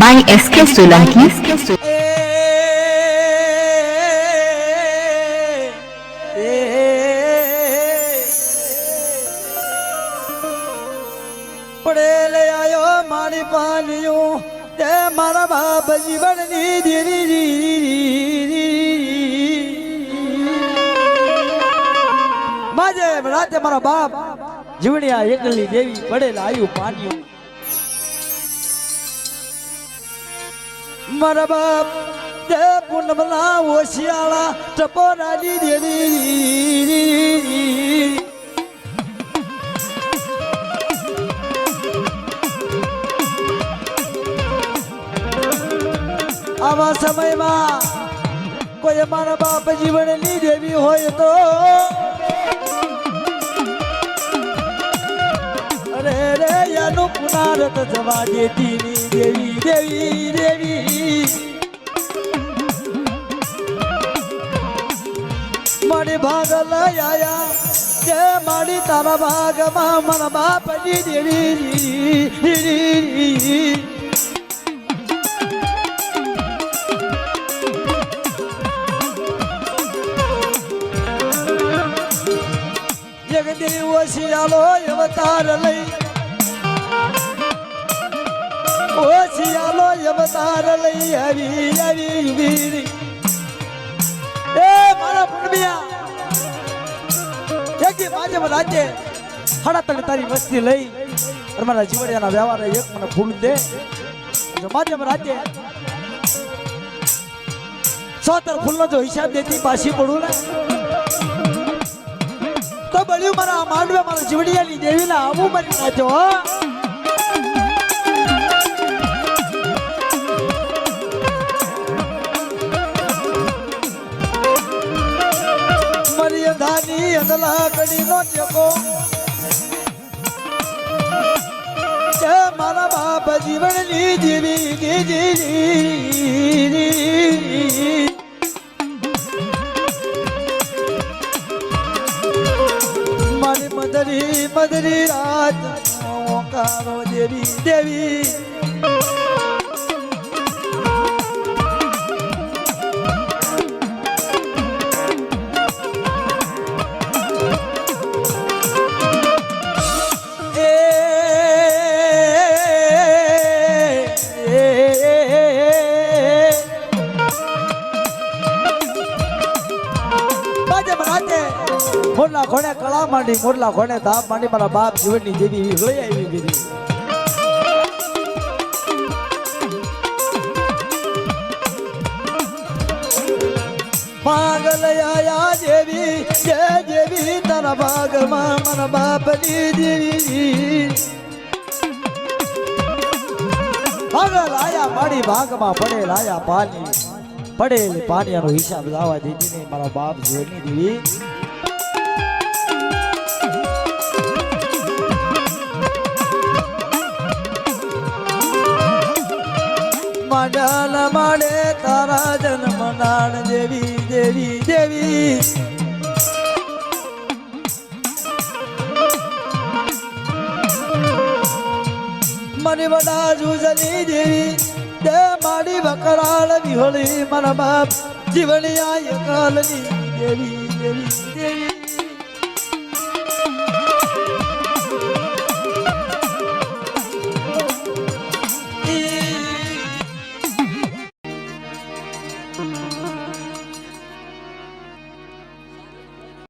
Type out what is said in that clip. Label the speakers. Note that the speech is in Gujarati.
Speaker 1: by SK Solanki.
Speaker 2: પડેલે આયો મારી પાલિયું તે મારા બાપ જીવનની ધીરી માજે રાતે મારા બાપ જીવણિયા એકલી દેવી પડેલ આયુ પાન્યું મારા બાપ, તે પૂનમના ઓશિયાળા ટપોરાની દેવી. આવા સમયમાં કોઈ મારા બાપ જીવનની દેવી હોય તો પુનારત જવા દેતી દેવી દેવી દેવી. મારી ભાગ લયા જે મારી તારા ભાગમાં મારા બાપની દેવી. જગદી ઓશિયાલો અવતાર લઈ ઓશિયાલો અવતાર લઈ આવી આવી વીરી. એ મારા પુણ્યા. જગી માજે રાજે હડા તને તારી વસ્તી લઈ મારા જીવડિયાના વ્યવહાર એક મને ફૂલ દે. જો માજે રાજે સોતર ફૂલનો જો હિસાબ દેતી પાછી પડું ને. તો બળ્યું મારા માંડવે, મારા જીવડિયાની દેવીને આવું મરી નાખ્યો, હો. અંધલા કડીનો ટેકો. તે મારા બાપ જીવનની જીવી દીધી મારી મદરી મદરી રાત ઓકારો દેવી દેવી. મોરલા ખોણે કળા માંડી, મોરલા ખોણે ધાપ માંડી, મારા બાપ જીવનની દેવી એવી લઈ આવી દીધી પાગલ આયા દેવી જય દેવી તારા ભાગમાં મારા બાપની દેવી પાગલ આયા મારી ભાગમાં પડેલ આયા પાની પડેલ પાણીયાનો હિસાબ લાવવા દીધી ને મારા બાપ જીવનની દેવી માંડલ માડે તારા જન્મ નાણ દેવી દેવી દેવી મને વડા જુજલી દેવી દે મારી વકરાળ વિહોળી મન બાપ જીવણિયા કાલની દેવી દેવી દેવી.